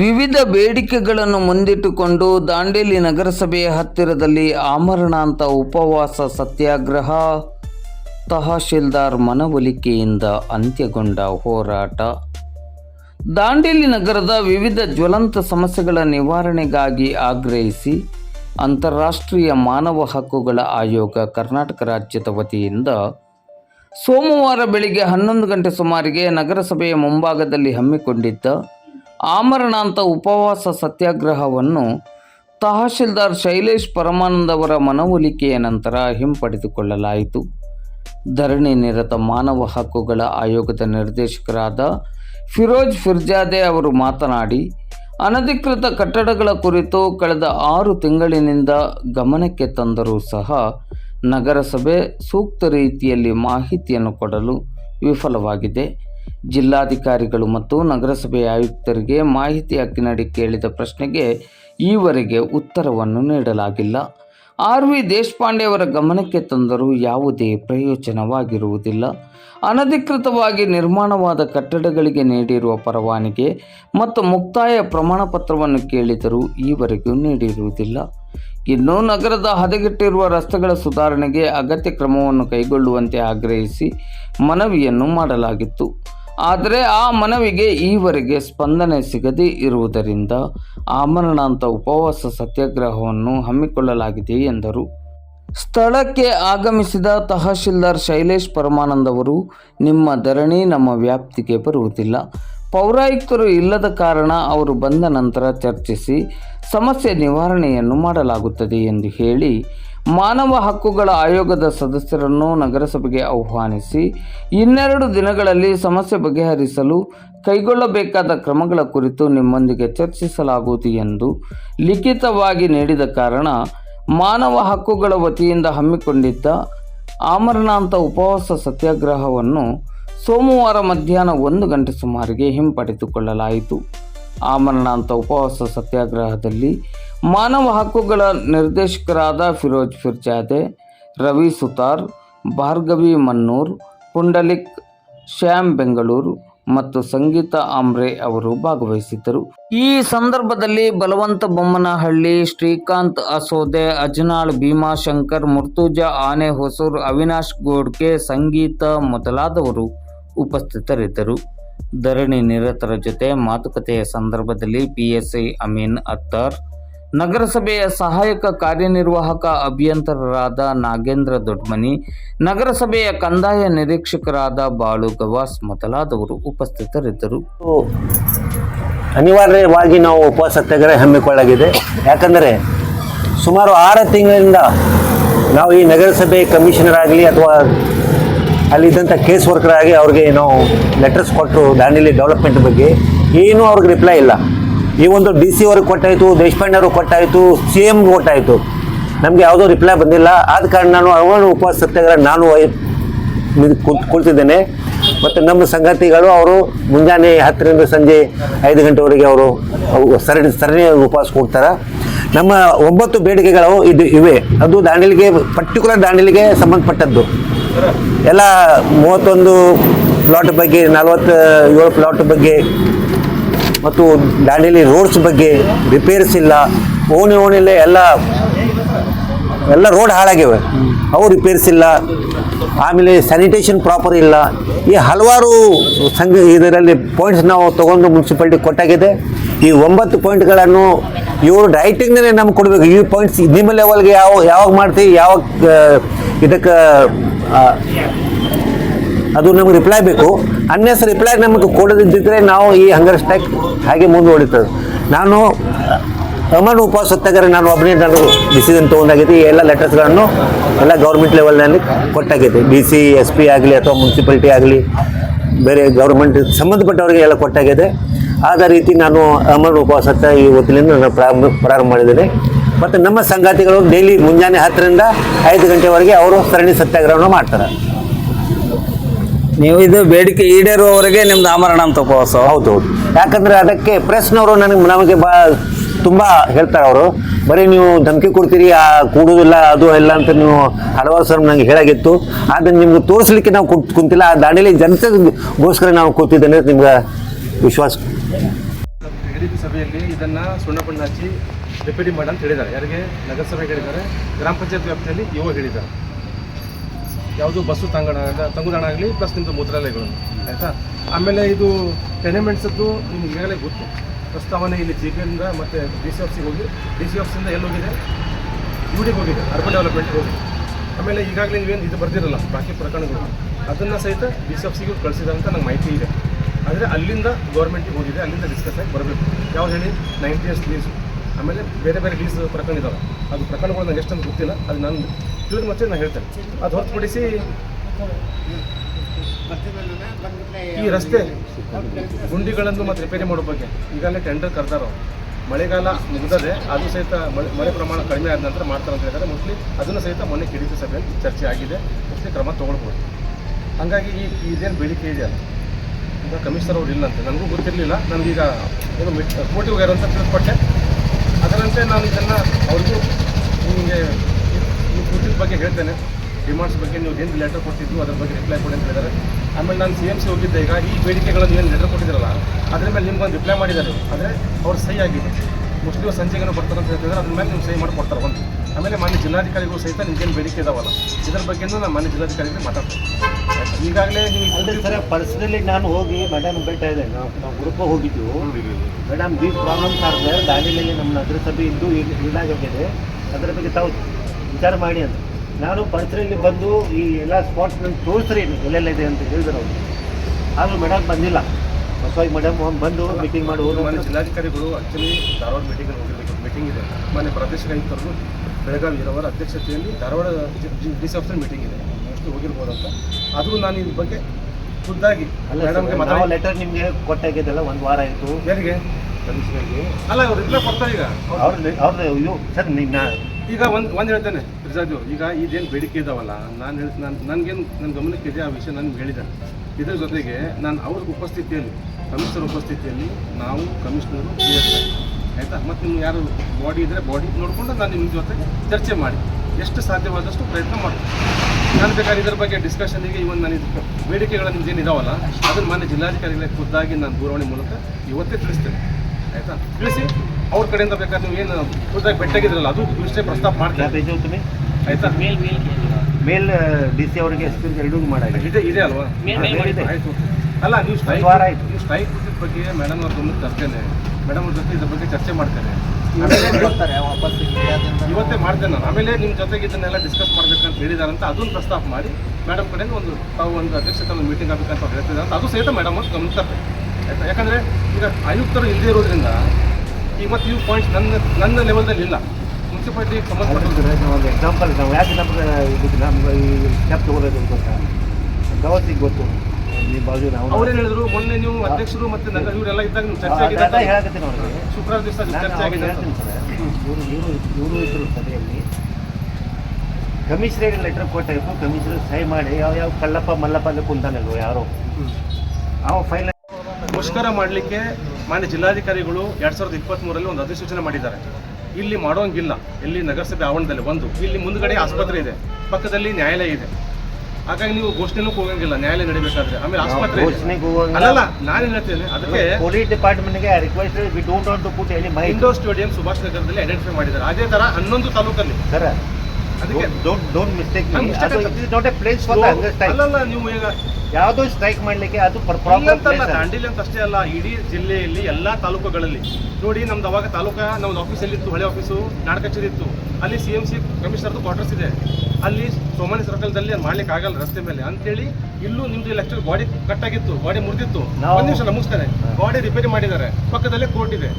ವಿವಿಧ ಬೇಡಿಕೆಗಳನ್ನು ಮುಂದಿಟ್ಟುಕೊಂಡು ದಾಂಡೇಲಿ ನಗರಸಭೆಯ ಹತ್ತಿರದಲ್ಲಿ ಆಮರಣಾಂತ ಉಪವಾಸ ಸತ್ಯಾಗ್ರಹ, ತಹಶೀಲ್ದಾರ್ ಮನವೊಲಿಕೆಯಿಂದ ಅಂತ್ಯಗೊಂಡ ಹೋರಾಟ. ದಾಂಡೇಲಿ ನಗರದ ವಿವಿಧ ಜ್ವಲಂತ ಸಮಸ್ಯೆಗಳ ನಿವಾರಣೆಗಾಗಿ ಆಗ್ರಹಿಸಿ ಅಂತಾರಾಷ್ಟ್ರೀಯ ಮಾನವ ಹಕ್ಕುಗಳ ಆಯೋಗ ಕರ್ನಾಟಕ ರಾಜ್ಯದ ವತಿಯಿಂದ ಸೋಮವಾರ ಬೆಳಿಗ್ಗೆ ಹನ್ನೊಂದು ಗಂಟೆ ಸುಮಾರಿಗೆ ನಗರಸಭೆಯ ಮುಂಭಾಗದಲ್ಲಿ ಹಮ್ಮಿಕೊಂಡಿದ್ದ ಆಮರಣಾಂತ ಉಪವಾಸ ಸತ್ಯಾಗ್ರಹವನ್ನು ತಹಶೀಲ್ದಾರ್ ಶೈಲೇಶ್ ಪರಮಾನಂದವರ ಮನವೊಲಿಕೆಯ ನಂತರ ಹಿಂಪಡೆದುಕೊಳ್ಳಲಾಯಿತು. ಧರಣಿ ನಿರತ ಮಾನವ ಹಕ್ಕುಗಳ ಆಯೋಗದ ನಿರ್ದೇಶಕರಾದ ಫಿರೋಜ್ ಫಿರ್ಜಾದೆ ಅವರು ಮಾತನಾಡಿ, ಅನಧಿಕೃತ ಕಟ್ಟಡಗಳ ಕುರಿತು ಕಳೆದ ಆರು ತಿಂಗಳಿನಿಂದ ಗಮನಕ್ಕೆ ತಂದರೂ ಸಹ ನಗರಸಭೆ ಸೂಕ್ತ ರೀತಿಯಲ್ಲಿ ಮಾಹಿತಿಯನ್ನು ಕೊಡಲು ವಿಫಲವಾಗಿದೆ. ಜಿಲ್ಲಾಧಿಕಾರಿಗಳು ಮತ್ತು ನಗರಸಭೆ ಆಯುಕ್ತರಿಗೆ ಮಾಹಿತಿ ಹಕ್ಕಿನಡಿ ಕೇಳಿದ ಪ್ರಶ್ನೆಗೆ ಈವರೆಗೆ ಉತ್ತರವನ್ನು ನೀಡಲಾಗಿಲ್ಲ. ಆರ್ ವಿ ದೇಶಪಾಂಡೆ ಅವರ ಗಮನಕ್ಕೆ ತಂದರೂ ಯಾವುದೇ ಪ್ರಯೋಜನವಾಗಿರುವುದಿಲ್ಲ. ಅನಧಿಕೃತವಾಗಿ ನಿರ್ಮಾಣವಾದ ಕಟ್ಟಡಗಳಿಗೆ ನೀಡಿರುವ ಪರವಾನಿಗೆ ಮತ್ತು ಮುಕ್ತಾಯ ಪ್ರಮಾಣ ಪತ್ರವನ್ನು ಕೇಳಿದರೂ ಈವರೆಗೂ ನೀಡಿರುವುದಿಲ್ಲ. ಇನ್ನು ನಗರದ ಹದಗೆಟ್ಟಿರುವ ರಸ್ತೆಗಳ ಸುಧಾರಣೆಗೆ ಅಗತ್ಯ ಕ್ರಮವನ್ನು ಕೈಗೊಳ್ಳುವಂತೆ ಆಗ್ರಹಿಸಿ ಮನವಿಯನ್ನು ಮಾಡಲಾಗಿತ್ತು. ಆದರೆ ಆ ಮನವಿಗೆ ಈವರೆಗೆ ಸ್ಪಂದನೆ ಸಿಗದೇ ಇರುವುದರಿಂದ ಆಮರಣಾಂತ ಉಪವಾಸ ಸತ್ಯಾಗ್ರಹವನ್ನು ಹಮ್ಮಿಕೊಳ್ಳಲಾಗಿದೆ ಎಂದರು. ಸ್ಥಳಕ್ಕೆ ಆಗಮಿಸಿದ ತಹಶೀಲ್ದಾರ್ ಶೈಲೇಶ್ ಪರಮಾನಂದ್ ಅವರು ನಿಮ್ಮ ಧರಣಿ ನಮ್ಮ ವ್ಯಾಪ್ತಿಗೆ ಬರುವುದಿಲ್ಲ. ಪೌರಾಯುಕ್ತರು ಇಲ್ಲದ ಕಾರಣ ಅವರು ಬಂದ ನಂತರ ಚರ್ಚಿಸಿ ಸಮಸ್ಯೆ ನಿವಾರಣೆಯನ್ನು ಮಾಡಲಾಗುತ್ತದೆ ಎಂದು ಹೇಳಿ ಮಾನವ ಹಕ್ಕುಗಳ ಆಯೋಗದ ಸದಸ್ಯರನ್ನು ನಗರಸಭೆಗೆ ಆಹ್ವಾನಿಸಿ, ಇನ್ನೆರಡು ದಿನಗಳಲ್ಲಿ ಸಮಸ್ಯೆ ಬಗೆಹರಿಸಲು ಕೈಗೊಳ್ಳಬೇಕಾದ ಕ್ರಮಗಳ ಕುರಿತು ನಿಮ್ಮೊಂದಿಗೆ ಚರ್ಚಿಸಲಾಗುವುದು ಎಂದು ಲಿಖಿತವಾಗಿ ನೀಡಿದ ಕಾರಣ, ಮಾನವ ಹಕ್ಕುಗಳ ವತಿಯಿಂದ ಹಮ್ಮಿಕೊಂಡಿದ್ದ ಆಮರಣಾಂತ ಉಪವಾಸ ಸತ್ಯಾಗ್ರಹವನ್ನು ಸೋಮವಾರ ಮಧ್ಯಾಹ್ನ ಒಂದು ಗಂಟೆ ಸುಮಾರಿಗೆ ಹಿಂಪಡೆದುಕೊಳ್ಳಲಾಯಿತು. ಆಮರಣಾಂತ ಉಪವಾಸ ಸತ್ಯಾಗ್ರಹದಲ್ಲಿ ಮಾನವ ಹಕ್ಕುಗಳ ನಿರ್ದೇಶಕರಾದ ಫಿರೋಜ್ ಫಿರ್ಜಾದೆ ರವಿ ಸುತಾರ್, ಭಾರ್ಗವಿ ಮನ್ನೂರ್, ಪುಂಡಲಿಕ್ ಶ್ಯಾಮ್ ಬೆಂಗಳೂರು ಮತ್ತು ಸಂಗೀತ ಆಮ್ರೆ ಅವರು ಭಾಗವಹಿಸಿದ್ದರು. ಈ ಸಂದರ್ಭದಲ್ಲಿ ಬಲವಂತ ಬೊಮ್ಮನಹಳ್ಳಿ, ಶ್ರೀಕಾಂತ್ ಅಸೋದೆ, ಅಜ್ನಾಳ್ ಭೀಮಾಶಂಕರ್, ಮುರ್ತುಜಾ ಆನೆ ಹೊಸೂರ್ ಅವಿನಾಶ್ ಗೋಡ್ಕೆ, ಸಂಗೀತ ಮೊದಲಾದವರು ಉಪಸ್ಥಿತರಿದ್ದರು. ಧರಣಿ ನಿರತರ ಜೊತೆ ಮಾತುಕತೆಯ ಸಂದರ್ಭದಲ್ಲಿ ಪಿಎಸ್ಐ ಅಮೀನ್ ಅತ್ತಾರ್ ನಗರಸಭೆಯ ಸಹಾಯಕ ಕಾರ್ಯನಿರ್ವಾಹಕ ಅಭಿಯಂತರರಾದ ನಾಗೇಂದ್ರ ದೊಡ್ಮನಿ, ನಗರಸಭೆಯ ಕಂದಾಯ ನಿರೀಕ್ಷಕರಾದ ಬಾಳು ಗವಾಸ್ ಮೊದಲಾದವರು ಉಪಸ್ಥಿತರಿದ್ದರು. ಅನಿವಾರ್ಯವಾಗಿ ನಾವು ಉಪವಾಸ ಸತ್ಯಾಗ್ರಹ ಹಮ್ಮಿಕೊಳ್ಳಲಾಗಿದೆ. ಯಾಕಂದರೆ ಸುಮಾರು ಆರು ತಿಂಗಳಿಂದ ನಾವು ಈ ನಗರಸಭೆ ಕಮಿಷನರ್ ಆಗಲಿ ಅಥವಾ ಅಲ್ಲಿದ್ದಂಥ ಕೇಸ್ ವರ್ಕರ್ ಆಗಿ ಅವ್ರಿಗೆ ನಾವು ಲೆಟರ್ಸ್ ಕೊಟ್ಟರು ದಾಂಡೇಲಿ ಡೆವಲಪ್ಮೆಂಟ್ ಬಗ್ಗೆ ಏನೂ ಅವ್ರಿಗೆ ರಿಪ್ಲೈ ಇಲ್ಲ. ಈ ಒಂದು ಡಿ ಸಿ ಅವ್ರಿಗೆ ಕೊಟ್ಟಾಯಿತು, ದೇಶಪಾಂಡೆ ಅವ್ರಿಗೆ ಕೊಟ್ಟಾಯಿತು ಸಿ ಎಂ ಕೊಟ್ಟಾಯಿತು. ನಮಗೆ ಯಾವುದೋ ರಿಪ್ಲೈ ಬಂದಿಲ್ಲ. ಆದ ಕಾರಣ ನಾನು ಅವನು ಉಪವಾಸ ಸತ್ಯಾಗ್ರಹ ನಾನು ಕುಳಿತಿದ್ದೇನೆ. ಮತ್ತು ನಮ್ಮ ಸಂಗಾತಿಗಳು, ಅವರು ಮುಂಜಾನೆ ಹತ್ತರಿಂದ ಸಂಜೆ ಐದು ಗಂಟೆವರೆಗೆ ಅವರು ಅವು ಸರಣಿ ಸರಣಿ ಉಪವಾಸ ಕೊಡ್ತಾರೆ. ನಮ್ಮ ಒಂಬತ್ತು ಬೇಡಿಕೆಗಳು ಇದು ಇವೆ. ಅದು ದಾಂಡಿಲಿಗೆ ಪರ್ಟಿಕ್ಯುಲರ್ ದಾಂಡೇಲಿಗೆ ಸಂಬಂಧಪಟ್ಟದ್ದು. ಎಲ್ಲ ಮೂವತ್ತೊಂದು ಪ್ಲಾಟ್ ಬಗ್ಗೆ ನಲವತ್ತು ಏಳು ಪ್ಲಾಟ್ ಬಗ್ಗೆ ಮತ್ತು ದಾಂಡೇಲಿ ರೋಡ್ಸ್ ಬಗ್ಗೆ ರಿಪೇರ್ಸ್ ಇಲ್ಲ. ಓಣಿ ಓಣಿಲೆ ಎಲ್ಲ ಎಲ್ಲ ರೋಡ್ ಹಾಳಾಗಿವೆ ಅವು ರಿಪೇರ್ಸ್ ಇಲ್ಲ. ಆಮೇಲೆ ಸ್ಯಾನಿಟೇಷನ್ ಪ್ರಾಪರ್ ಇಲ್ಲ. ಈ ಹಲವಾರು ಸಂಘ, ಇದರಲ್ಲಿ ಪಾಯಿಂಟ್ಸ್ ನಾವು ತೊಗೊಂಡು ಮುನ್ಸಿಪಾಲ್ಟಿ ಕೊಟ್ಟಾಗಿದೆ. ಈ ಒಂಬತ್ತು ಪಾಯಿಂಟ್ಗಳನ್ನು ಇವರು ರೈಟಿಂಗ್ನೇ ನಮ್ಗೆ ಕೊಡಬೇಕು. ಈ ಪಾಯಿಂಟ್ಸ್ ನಿಮ್ಮ ಲೆವೆಲ್ಗೆ ಯಾವ, ಯಾವಾಗ ಮಾಡ್ತೀವಿ, ಯಾವಾಗ ಇದಕ್ಕೆ ಅದು ನಮ್ಗೆ ರಿಪ್ಲೈ ಬೇಕು. ಅನ್ಯಸ್ ರಿಪ್ಲೈ ನಮಗೆ ಕೊಡದಿದ್ದರೆ ನಾವು ಈ ಹಂಗರ್ ಸ್ಟ್ರೈಕ್ ಹಾಗೆ ಮುಂದುವರಿತದೆ. ನಾನು, ಅಮನ್ ಉಪವಾಸ ಸತ್ಯಾಗ್ರಹ ನಾನು ಒಬ್ಬನೇ ನಾನು ಡಿಸಿಷನ್ ತೊಗೊಂಡಾಗೈತಿ ಈ ಎಲ್ಲ ಲೆಟರ್ಸ್ಗಳನ್ನು ಎಲ್ಲ ಗೌರ್ಮೆಂಟ್ ಲೆವೆಲ್ನಲ್ಲಿ ಕೊಟ್ಟಾಗಿದೆ ಬಿ ಸಿ ಎಸ್ ಪಿ ಆಗಲಿ ಅಥವಾ ಮುನ್ಸಿಪಾಲ್ಟಿ ಆಗಲಿ, ಬೇರೆ ಗೌರ್ಮೆಂಟ್ ಸಂಬಂಧಪಟ್ಟವರಿಗೆ ಎಲ್ಲ ಕೊಟ್ಟಾಗಿದೆ ಆದ ರೀತಿ ನಾನು ಅಮರ್ ಉಪವಾಸ ಈ ಹೊತ್ತಿನಿಂದ ನಾನು ಪ್ರಾರಂಭ ಪ್ರಾರಂಭ ಮಾಡಿದ್ದೇನೆ. ಮತ್ತು ನಮ್ಮ ಸಂಗಾತಿಗಳು ಡೈಲಿ ಮುಂಜಾನೆ ಹತ್ತರಿಂದ ಐದು ಗಂಟೆವರೆಗೆ ಅವರು ಸರಣಿ ಸತ್ಯಾಗ್ರಹವನ್ನು ಮಾಡ್ತಾರೆ. ನೀವು ಇದು ಬೇಡಿಕೆ ಈಡೇರುವವರೆಗೆ ನಿಮ್ದು ಆಮರಣಾಂತ ಉಪವಾಸ. ಹೌದು. ಹೌದು ಯಾಕಂದ್ರೆ ಅದಕ್ಕೆ ಪ್ರೆಸ್ನವರು ನನಗೆ ನಮಗೆ ಬಾ ತುಂಬ ಹೇಳ್ತಾರೆ ಅವರು. ಬರೀ ನೀವು ಧಮಕಿ ಕೊಡ್ತೀರಿ ಆ ಕೂಡುವುದಿಲ್ಲ ಅದು ಎಲ್ಲ ಅಂತ ನೀವು ಹಲವಾರು ಸರ್ ನನಗೆ ಹೇಳಾಗಿತ್ತು. ಆದರೆ ನಿಮ್ಗೆ ತೋರಿಸ್ಲಿಕ್ಕೆ ನಾವು ಕುಂತ್ ಕುಂತಿಲ್ಲ ಆ ದಾಂಡೇಲಿ ಜನತೆಗೋಸ್ಕರ ನಾವು ಕೂತಿದ್ದೇನೆ ನಿಮ್ಗೆ ವಿಶ್ವಾಸ. ಸಭೆಯಲ್ಲಿ ಇದನ್ನು ಸುಣ್ಣ ಬಣ್ಣ ಹಚ್ಚಿ ರಿಪೇರಿ ಮಾಡಿ ಅಂತ ಹೇಳಿದ್ದಾರೆ. ಯಾರಿಗೆ? ನಗರಸಭೆಗೆ ಹೇಳಿದ್ದಾರೆ. ಗ್ರಾಮ ಪಂಚಾಯತ್ ವ್ಯಾಪ್ತಿಯಲ್ಲಿ ಇವಾಗ ಹೇಳಿದ್ದಾರೆ. ಯಾವುದು ಬಸ್ಸು ತಂಗಣ ತಂಗುದಾಣ ಆಗಲಿ ಪ್ಲಸ್ ನಿಮ್ಮದು ಮೂತ್ರಾಲಯಗಳು ಆಯಿತಾ? ಆಮೇಲೆ ಇದು ಟೆನೆಮೆಂಟ್ಸದ್ದು ನಿಮ್ಗೆ ಈಗಾಗಲೇ ಗೊತ್ತು. ಪ್ರಸ್ತಾವನೆ ಇಲ್ಲಿ ಜಿ ಪಿಯಿಂದ ಮತ್ತು ಡಿ ಸಿ ಆಫ್ಸಿಗೆ ಹೋಗಿ ಡಿ ಸಿ ಆಫ್ಸಿಂದ ಎಲ್ಲಿ ಹೋಗಿದೆ? ಯುಡಿಗೆ ಹೋಗಿದೆ ಅರ್ಬನ್ ಡೆವಲಪ್ಮೆಂಟ್ಗೆ ಹೋಗಿದೆ. ಆಮೇಲೆ ಈಗಾಗಲೇ ನೀವೇನು ಇದು ಬರ್ದಿರಲ್ಲ, ಬಾಕಿ ಪ್ರಕರಣಗಳು. ಅದನ್ನು ಸಹಿತ ಡಿ ಸಿ ಆಫ್ಸಿಗೆ ಕಳಿಸಿದ ಅಂತ ನಂಗೆ ಮಾಹಿತಿ ಇದೆ. ಆದರೆ ಅಲ್ಲಿಂದ ಗೌರ್ಮೆಂಟಿಗೆ ಹೋಗಿದೆ, ಅಲ್ಲಿಂದ ಡಿಸ್ಕಸ್ ಆಗಿ ಬರಬೇಕು. ಯಾವ್ದು ಹೇಳಿ? ನೈನ್ಟಿ ಇಯರ್ಸ್ ಲೀಸು ಆಮೇಲೆ ಬೇರೆ ಬೇರೆ ಲೀಸ್ ಪ್ರಕರಣ ಇದಾವೆ. ಅದು ಪ್ರಕರಣಗಳು ನಂಗೆ ಎಷ್ಟೊಂದು ಗೊತ್ತಿಲ್ಲ. ಅದು ನಾನು ತಿಳಿದು ಮತ್ತೆ ನಾನು ಹೇಳ್ತೇನೆ. ಅದು ಹೊರತುಪಡಿಸಿ ಈ ರಸ್ತೆ ಗುಂಡಿಗಳನ್ನು ಮತ್ತು ರಿಪೇರಿ ಮಾಡೋ ಬಗ್ಗೆ ಈಗಾಗಲೇ ಟೆಂಡರ್ ಕರೆದಾರ ಮಳೆಗಾಲ ಮುಗಿದದೆ, ಅದು ಸಹಿತ ಮಳೆ ಮಳೆ ಪ್ರಮಾಣ ಕಡಿಮೆ ಆದ ನಂತರ ಮಾಡ್ತಾರೆ ಅಂತ ಹೇಳಿದ್ದಾರೆ ಮೋಸ್ಟ್ಲಿ ಅದನ್ನು ಸಹಿತ ಮೊನ್ನೆ ಕೆ ಸಭೆ ಚರ್ಚೆ ಆಗಿದೆ. ಮೋಸ್ಟ್ಲಿ ಕ್ರಮ ತೊಗೊಳ್ಬೋದು. ಹಾಗಾಗಿ ಈ, ಇದೇನು ಬೇಡಿಕೆ ಇದೆಯಲ್ಲ ಈಗ ಕಮಿಷನರ್ ಅವ್ರು ಇಲ್ಲ ಅಂತ ನನಗೂ ಗೊತ್ತಿರಲಿಲ್ಲ. ನನಗೀಗ ಏನು ಮಿಟ್ ಕೋರ್ಟಿಗೆ ಹೋಗ್ಯಾರ ಅಂತ ತಿಳಿಸ್ಕೊಟ್ಟೆ ಅದರಂತೆ ನಾನು ಇದನ್ನು ಅವ್ರಿಗೂ ನಿಮಗೆ ಈ ಕೃತಿ ಬಗ್ಗೆ ಹೇಳ್ತೇನೆ. ಡಿಮಾಂಡ್ಸ್ ಬಗ್ಗೆ ನೀವು ಏನು ಲೆಟರ್ ಕೊಟ್ಟಿದ್ದು, ಅದ್ರ ಬಗ್ಗೆ ರಿಪ್ಲೈ ಕೊಡಿ ಅಂತ ಹೇಳಿದ್ದಾರೆ. ಆಮೇಲೆ ನಾನು ಸಿ ಎಂ ಸಿ ಹೋಗಿದ್ದೆ, ಈಗ ಈ ಬೇಡಿಕೆಗಳನ್ನು ಏನು ಲೆಟರ್ ಕೊಟ್ಟಿದ್ದಾರಲ್ಲ, ಅದರ ಮೇಲೆ ನಿಮ್ಗೊಂದು ರಿಪ್ಲೈ ಮಾಡಿದ್ದಾರೆ. ಆದರೆ ಅವ್ರು ಸಹಿ ಆಗಿದೆ. ಮುಸ್ಲಿಂ ಸಂಜೆಗೇನೋ ಬರ್ತಾರೆ ಅಂತ ಹೇಳ್ತಿದ್ದಾರೆ ಅದ್ರ ಮೇಲೆ ನೀವು ಸಹಿ ಮಾಡಿ ಕೊಡ್ತಾರೆ ಒಂದು ಆಮೇಲೆ ಮಾನ್ಯ ಜಿಲ್ಲಾಧಿಕಾರಿಗಳು ಸಹಿತ ನಿಮ್ಗೇನು ಬೇಡಿಕೆ ಇದಾವಲ್ಲ ಇದ್ರ ಬಗ್ಗೆನೂ ನಾನು ಮಾನ್ಯ ಜಿಲ್ಲಾಧಿಕಾರಿಗಳಿಗೆ ಮಾತಾಡ್ತೀನಿ? ಈಗಾಗಲೇ ನೀವು ಅಲ್ಲದೆ ಸರ್ ಪರ್ಸನಲಿ ನಾನು ಹೋಗಿ ಮೇಡಮ್ ಬೆಟ್ಟ ಇದೆ ನಾವು ನಾವು ಗ್ರೂಪ್ ಹೋಗಿದ್ದು madam these problems are there ದಾಂಡೇಲಿಯಲ್ಲಿ ನಮ್ಮ ನಗರಸಭೆ ಇದ್ದು ಇದಾಗಿದೆ ಅದರ ಬಗ್ಗೆ ತಾವು ವಿಚಾರ ಮಾಡಿ ಅಂತ. ನಾನು ಪರ್ಸನಲಿ ಬಂದು ಈ ಎಲ್ಲ ಸ್ಪಾಟ್ಸ್ ನನ್ನ ತೋರಿಸ್ರಿ ಎಲ್ಲೆಲ್ಲ ಇದೆ ಅಂತ ಹೇಳಿದ್ರು ಅವರು. ಆದರೂ ಮೇಡಮ್ ಬಂದಿಲ್ಲ. ಬಸವಾಗಿ ಮೇಡಮ್ ಬಂದು ಮೀಟಿಂಗ್ ಮಾಡಿ ಮಾನ್ಯ ಜಿಲ್ಲಾಧಿಕಾರಿಗಳು ಆಕ್ಚುಲಿ ಧಾರವಾಡ ಮೀಟಿಂಗ್ ಹೋಗಿರ್ಬೇಕು. ಮೀಟಿಂಗ್ ಇದೆ. ಮಾನ್ಯ ಪ್ರಾದೇಶಿಕ ಆಯುಕ್ತರು ಬೆಳಗಾವಿ ಇರೋವರ ಅಧ್ಯಕ್ಷತೆಯಲ್ಲಿ Dharwad D C officer meeting ಇದೆ. ಮೋಸ್ಟ್ಲಿ ಹೋಗಿರ್ಬೋದು ಅಂತ. ಅದು ನಾನು ಇದ್ರ ಬಗ್ಗೆ ಖುದ್ದಾಗಿ ಅಲ್ಲ ಲೆಟರ್ ನಿಮಗೆ ಕೊಟ್ಟಾಗಿದ್ದಲ್ಲ ಒಂದು ವಾರ ಆಯಿತು. ಯಾರಿಗೆ? ಅಲ್ಲ ಅವ್ರು ಕೊಡ್ತಾರೆ ಈಗ. ಅವ್ರ ಅವ್ರದ್ದು ಸರ್ ನಿನ್ನ ಈಗ ಒಂದು ಒಂದು ಹೇಳ್ತೇನೆ ಪ್ರಸಾದ್ ಈಗ ಇದೇನು ಬೇಡಿಕೆ ಇದಾವಲ್ಲ? ನಾನು ಹೇಳ್ತೀನಿ ನಾನು ನನಗೇನು ನನ್ನ ಗಮನಕ್ಕೆ ಇದೆ ಆ ವಿಷಯ ನಾನು ಹೇಳಿದ್ದೇನೆ. ಇದ್ರ ಜೊತೆಗೆ ನಾನು ಅವ್ರ ಉಪಸ್ಥಿತಿಯಲ್ಲಿ ಕಮಿಷನರ್ ಉಪಸ್ಥಿತಿಯಲ್ಲಿ ನಾವು ಕಮಿಷನರು ಆಯಿತಾ? ಮತ್ತು ನಿಮ್ಗೆ ಯಾರು ಬಾಡಿ ಇದ್ದರೆ ಬಾಡಿ ನೋಡಿಕೊಂಡು ನಾನು ನಿಮ್ಮ ಜೊತೆ ಚರ್ಚೆ ಮಾಡಿ. ಎಷ್ಟು ಸಾಧ್ಯವಾದಷ್ಟು ಪ್ರಯತ್ನ ಮಾಡ್ತೀನಿ. ನಾನು ಬೇಕಾದ್ರೆ ಇದ್ರ ಬಗ್ಗೆ ಡಿಸ್ಕಷನ್ಗೆ ಇವನ್ ನಾನು ಇದು ಬೇಡಿಕೆಗಳು ನಿಮ್ದು ಏನಿದಾವಲ್ಲ ಅದನ್ನು ಮಾನ್ಯ ಜಿಲ್ಲಾಧಿಕಾರಿಗಳ ಖುದ್ದಾಗಿ ನಾನು ದೂರವಾಣಿ ಮೂಲಕ ಇವತ್ತೇ ತಿಳಿಸ್ತೇನೆ. ಆಯಿತಾ? ತಿಳಿಸಿ ಅವ್ರ ಕಡೆಯಿಂದ ಬೇಕಾದ್ರೆ ನೀವು ಏನು ಖುದ್ದಾಗಿ ಬೆಟ್ಟಾಗಿದ್ರಲ್ಲ ಅದು ಇಷ್ಟೇ ಪ್ರಸ್ತಾಪ ಮಾಡ್ತೀನಿ. ಆಯ್ತಾ? Mail mail mail D C ಅವರಿಗೆ ಎಸ್ ಪಿ ಎರಡೂ ಮಾಡಿ ಇದೆ ಇದೆ ಅಲ್ವಾ? ಆಯ್ತು ಅಲ್ಲ ನೀವು ಸ್ಟ್ರೈಕ್ ವಾರ ಆಯ್ತು. ನೀವು ಸ್ಟ್ರೈಕ್ ಬಗ್ಗೆ ಮೇಡಮ್ ಅವ್ರ ಒಂದು ತರ್ತೇನೆ ಮೇಡಮ್ ಅವ್ರ ಜೊತೆ ಇದ್ರ ಬಗ್ಗೆ ಚರ್ಚೆ ಮಾಡ್ತೇನೆ ಆಮೇಲೆ ಇವತ್ತೇ ಮಾಡ್ತೇನೆ ನಾನು. ಆಮೇಲೆ ನಿಮ್ಮ ಜೊತೆಗೆ ಇದನ್ನೆಲ್ಲ ಡಿಸ್ಕಸ್ ಮಾಡ್ಬೇಕಂತ ಹೇಳಿದಾರಂತ ಅದನ್ನು ಪ್ರಸ್ತಾಪ ಮಾಡಿ ಮೇಡಮ್ ಕಡೆ ಒಂದು ತಾವು ಒಂದು ಅಧ್ಯಕ್ಷತೆ ಒಂದು ಮೀಟಿಂಗ್ ಆಗಬೇಕಂತ ಅವ್ರು ಹೇಳ್ತಿದ್ದಾರೆ ಅಂತ ಅದು ಸಹಿತ ಮೇಡಮ್ ಅವ್ರು ಗಮನಕ್ಕೆ ತರ್ತೇನೆ ಆಯ್ತಾ? ಯಾಕಂದರೆ ಈಗ ಆಯುಕ್ತರು ಇಲ್ಲದೇ ಇರೋದ್ರಿಂದ ಈ ಮತ್ತೆ ಇವು ಪಾಯಿಂಟ್ಸ್ ನನ್ನ ನನ್ನ ಲೆವೆಲ್ದಲ್ಲಿ ಇಲ್ಲ. ಮುನ್ಸಿಪಾಲಿಟಿ ಒಂದು ಎಕ್ಸಾಂಪಲ್ ನಾವು ಯಾಕೆ ನಮ್ಗೆ ಇದಕ್ಕೆ ನಮ್ಗೆ ಈ ಸ್ಟೆಪ್ ತಗೊಳ್ಳೋದು ಗೊತ್ತಾ? ಗವತ್ತಿಗೆ ಗೊತ್ತು? ಈ ಬಾಜು ನಾವು ಅವ್ರೇನು ಹೇಳಿದ್ರು? ಮೊನ್ನೆ ನೀವು ಅಧ್ಯಕ್ಷರು ಮತ್ತೆ ನಗರ ಇವರೆಲ್ಲ ಇದ್ದಾಗ ನೀವು ಚರ್ಚೆ ಆಗಿದೆ ಅಂತ. ಹೇಳಕತ್ತೀನಿ ಅವ್ರಿಗೆ. ಶುಕ್ರವಾರ ದಿವಸ ಚರ್ಚೆ ಆಗಿದೆ ಅಂತ. ಇವರು ಇವರು ಇವರು ಇದ್ರು ಸಭೆಯಲ್ಲಿ ಕಮಿಷನರಿಗೆ ಲೆಟರ್ ಕೊಟ್ಟಾಗಿತ್ತು ಕಮಿಷನರ್ ಸಹಿ ಮಾಡಿ ಯಾವ ಯಾವ ಕಲ್ಲಪ್ಪ ಮಲ್ಲಪ್ಪ ಅಂತ ಕುಂತಾನಲ್ವ ಯಾರೋ. ಅವ ಫೈನಲ್ ಮುಷ್ಕರ ಮಾಡಲಿಕ್ಕೆ ಮಾನ್ಯ ಜಿಲ್ಲಾಧಿಕಾರಿಗಳು ಎರಡ್ ಸಾವಿರದ ಇಪ್ಪತ್ತ್ಮೂರರಲ್ಲಿ ಒಂದು ಅಧಿಸೂಚನೆ ಮಾಡಿದ್ದಾರೆ. ಇಲ್ಲಿ ಮಾಡೋಂಗಿಲ್ಲ. ಇಲ್ಲಿ ನಗರಸಭೆ ಆವರಣದಲ್ಲಿ ಒಂದು. ಇಲ್ಲಿ ಮುಂದ್ಗಡೆ ಆಸ್ಪತ್ರೆ ಇದೆ. ಪಕ್ಕದಲ್ಲಿ ನ್ಯಾಯಾಲಯ ಇದೆ. ಹಾಗಾಗಿ ನೀವು ಘೋಷಣೆನೂ ಹೋಗಂಗಿಲ್ಲ ನ್ಯಾಯಾಲಯ ನಡಿಬೇಕಾದ್ರೆ. ಆಮೇಲೆ ಆಸ್ಪತ್ರೆ ಅಲ್ಲ ಘೋಷಣೆಗೆ ಹೋಗಂಗಿಲ್ಲ. ಅಲ್ಲಲ್ಲ ನಾನು ಹೇಳ್ತೇನೆ? ಅದಕ್ಕೆ police ಡಿಪಾರ್ಟ್ಮೆಂಟ್ಗೆ request we don't want to put any my indoor stadium Subhash ನಗರದಲ್ಲಿ ಐಡೆಂಟಿಫೈ ಮಾಡಿದ್ದಾರೆ. ಅದೇ ತರ ಹನ್ನೊಂದು ತಾಲೂಕಲ್ಲಿ. ಸರ್ ಅದಕ್ಕೆ don't don't mistake me mistake ಅದು it is not a place for the hunger strike ಅಲ್ಲಲ್ಲ ನೀವು ಈಗ ಯಾವುದೋ ಸ್ಟ್ರೈಕ್ ಮಾಡ್ಲಿಕ್ಕೆ ಅದು ದಾಂಡಿಲಿ ಅಂತ ಅಷ್ಟೇ ಅಲ್ಲ ಇಡೀ ಜಿಲ್ಲೆಯಲ್ಲಿ ಎಲ್ಲಾ ತಾಲೂಕುಗಳಲ್ಲಿ. ನೋಡಿ ನಮ್ದು ಅವಾಗ ತಾಲೂಕಾ ನಮ್ದು ಆಫೀಸಲ್ಲಿ ಇತ್ತು ಹಳೆ ಆಫೀಸು ನಾಡ ಕಚೇರಿ ಇತ್ತು. ಅಲ್ಲಿ ಸಿ ಎಂ ಸಿ ಕಮಿಷನರ್ದು ಕ್ವಾರ್ಟರ್ಸ್ ಇದೆ. ಅಲ್ಲಿ ಸೋಮಾನಿ ಸರ್ಕಲ್ದಲ್ಲಿ ಅದು ಮಾಡ್ಲಿಕ್ಕೆ ಆಗಲ್ಲ ರಸ್ತೆ ಮೇಲೆ. ಅಂತೇಳಿ ಇಲ್ಲೂ ನಿಮ್ದು ಎಲೆಕ್ಟ್ರಿಕ್ ಗಾಡಿ ಕಟ್ಟಾಗಿತ್ತು ಗಾಡಿ ಮುರಿದಿತ್ತು. ಒಂದ್ ನಿಮಿಷ ಮುಗಿಸ್ತಾನೆ ಗಾಡಿ ರಿಪೇರಿ ಮಾಡಿದ್ದಾರೆ. ಪಕ್ಕದಲ್ಲೇ ಕೋರ್ಟ್ ಇದೆ.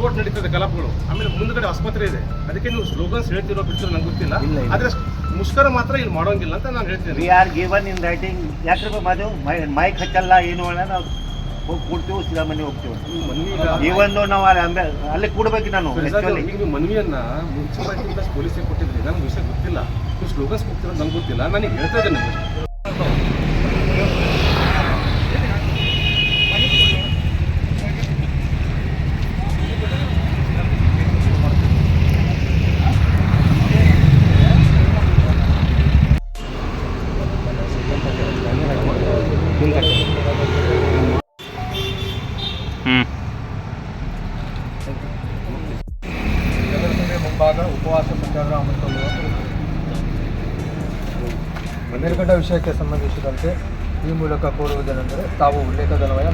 ಕೋರ್ಟ್ ನಡೀತದೆ ಕಲಾಪಗಳು. ಆಮೇಲೆ ಮುಂದ್ಗಡೆ ಆಸ್ಪತ್ರೆ ಇದೆ. ಅದಕ್ಕೆ ನೀವು ಸ್ಲೋಗನ್ಸ್ ಹೇಳ್ತಿರೋ ಬಿಡ್ತಿರೋ ನಂಗೆ ಗೊತ್ತಿಲ್ಲ. ಇಲ್ಲ, ಇಲ್ಲ. ಆದ್ರೆ ಮುಷ್ಕರ ಮಾತ್ರ ಇಲ್ಲಿ ಮಾಡೋಂಗಿಲ್ಲ ಅಂತ ನಾನು ಹೇಳ್ತೀನಿ. We are given in writing ಯಾಕ್ರಪ್ಪ Madev ಮೈ ಮೈಕ್ ಹಚ್ಚಲ್ಲ ಏನು ಅಲ್ಲ ನಾವು ಹೋಗಿ ಕೊಡ್ತೀವಿ ಸೀದಾ ಮನೆ ಹೋಗ್ತೀವಿ. ಇವನ್ ನಾವು ಅಲ್ಲಿ ಅಂಬೆ ಅಲ್ಲಿ ಕೂಡ್ಬೇಕು ನಾನು. ಈಗ ನೀವು ಮನವಿಯನ್ನ ಮುನ್ಸಿಪಾಲಿಟಿ ಪ್ಲಸ್ ಪೊಲೀಸಿಗೆ ಕೊಟ್ಟಿದ್ರಿ ನನಗೆ ವಿಷಯ ಗೊತ್ತಿಲ್ಲ. ನೀವು ಸ್ಲೋಗನ್ಸ್ ಕೊಡ್ತೀರ ನನಗೆ ಗೊತ್ತಿಲ್ಲ. ನನಗೆ ಹೇಳ್ತಾ ಇದ್ದೇನೆ. ನಗರಸಭೆ ಉಪವಾಸ ಸತ್ಯಾಗ್ರಹ ಹಮ್ಮಿಕೊಳ್ಳುವ ಬನ್ನೇರ್ಗಡ್ಡ ವಿಷಯಕ್ಕೆ ಸಂಬಂಧಿಸಿದಂತೆ ಈ ಮೂಲಕ ಕೋರುವುದೇನೆಂದರೆ ತಾವು ಉಲ್ಲೇಖ ಧನವಯ